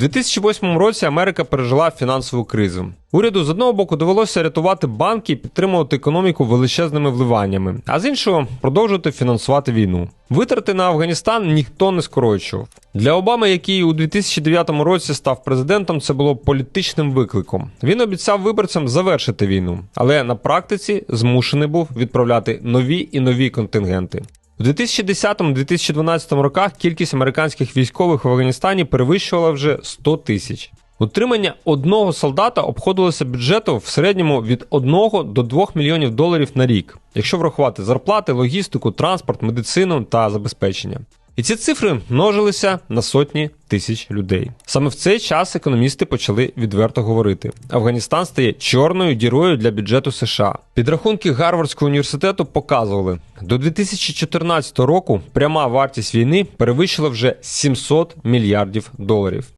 2008 році Америка пережила фінансову кризу. Уряду з одного боку довелося рятувати банки і підтримувати економіку величезними вливаннями, а з іншого продовжувати фінансувати війну. Витрати на Афганістан ніхто не скорочував. Для Обами, який у 2009 році став президентом, це було політичним викликом. Він обіцяв виборцям завершити війну, але на практиці змушений був відправляти нові і нові контингенти. У 2010-2012 роках кількість американських військових в Афганістані перевищувала вже 100 тисяч. Утримання одного солдата обходилося бюджету в середньому від 1 до 2 мільйонів доларів на рік, якщо врахувати зарплати, логістику, транспорт, медицину та забезпечення. І ці цифри множилися на сотні тисяч людей. Саме в цей час економісти почали відверто говорити: Афганістан стає чорною дірою для бюджету США. Підрахунки Гарвардського університету показували, до 2014 року пряма вартість війни перевищила вже 700 мільярдів доларів.